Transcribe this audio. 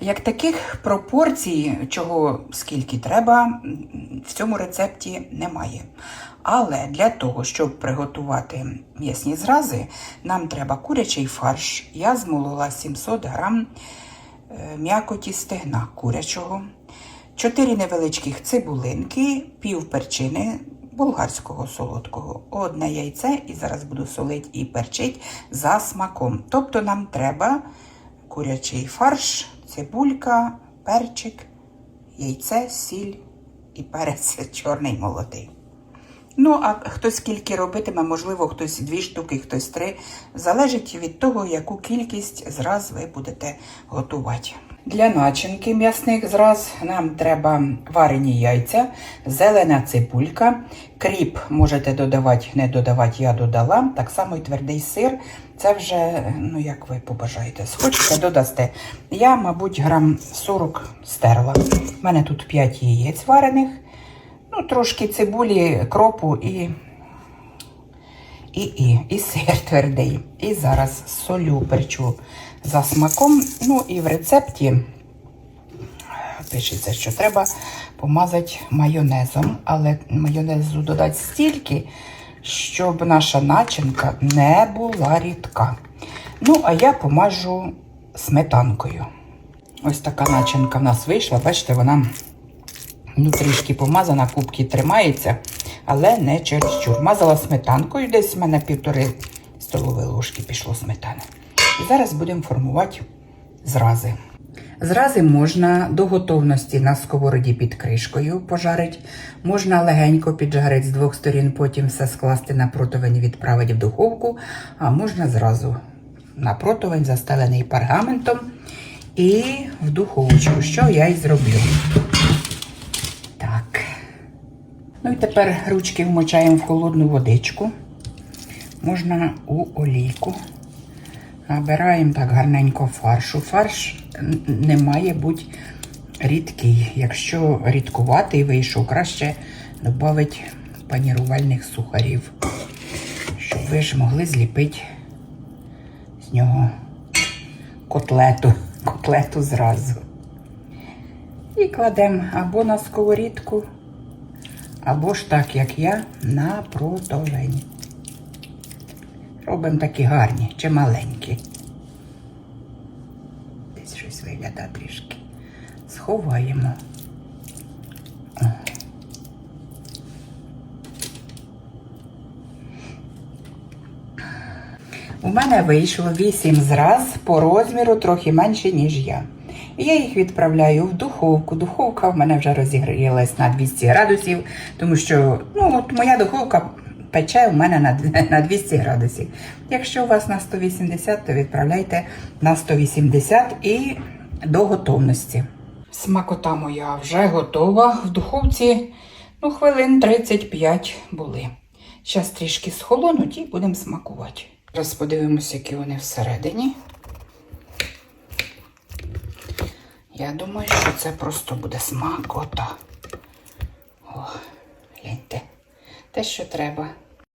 Як таких пропорцій, чого скільки треба, в цьому рецепті немає. Але для того, щоб приготувати м'ясні зрази, нам треба курячий фарш. Я змолола 700 грам е, м'якоті стегна курячого, 4 невеличких цибулинки, пів перчини болгарського солодкого, одне яйце, і зараз буду солити і перчить за смаком. Тобто нам треба курячий фарш, цибулька, перчик, яйце, сіль і перець чорний молодий. Ну, а хто скільки робитиме, можливо, хтось дві штуки, хтось три. Залежить від того, яку кількість зраз ви будете готувати. Для начинки м'ясних зраз нам треба варені яйця, зелена цибулька, кріп можете додавати, не додавати, я додала. Так само і твердий сир. Це вже, ну як ви побажаєте, схочете, додасте. Я, мабуть, грам 40 стерла. У мене тут 5 яєць варених. Ну, трошки цибулі, кропу і, і, і, і сир твердий. І зараз солю перчу за смаком. Ну і в рецепті пишеться, що треба помазати майонезом, але майонезу додати стільки, щоб наша начинка не була рідка. Ну, а я помажу сметанкою. Ось така начинка в нас вийшла. Бачите, вона Ну, трішки помазана, кубки тримається, але не чересчур. Мазала сметанкою, десь в мене півтори столові ложки пішло сметани. І зараз будемо формувати зрази. Зрази можна до готовності на сковороді під кришкою пожарити, можна легенько піджарити з двох сторін, потім все скласти на противень і відправити в духовку, а можна зразу на противень, застелений пергаментом, і в духовочку, що я і зроблю. Ну і тепер ручки вмочаємо в холодну водичку. Можна у олійку. Набираємо так гарненько фаршу. Фарш не має бути рідкий. Якщо рідкуватий вийшов, краще додати панірувальних сухарів, щоб ви ж могли зліпити з нього котлету, котлету зразу. І кладемо або на сковорідку, або ж так, як я, на противень. Робимо такі гарні чи маленькі. Десь щось виглядає трішки. Сховаємо. У мене вийшло 8 зраз по розміру трохи менше, ніж я. Я їх відправляю в духовку. Духовка в мене вже розігрілась на 200 градусів, тому що ну, от моя духовка пече у мене на, на 200 градусів. Якщо у вас на 180, то відправляйте на 180 і до готовності. Смакота моя вже готова. В духовці ну, хвилин 35 були. Зараз трішки схолонуть і будемо смакувати. Зараз подивимося, які вони всередині. Я думаю, що це просто буде смакота. О, гляньте. Те, що треба.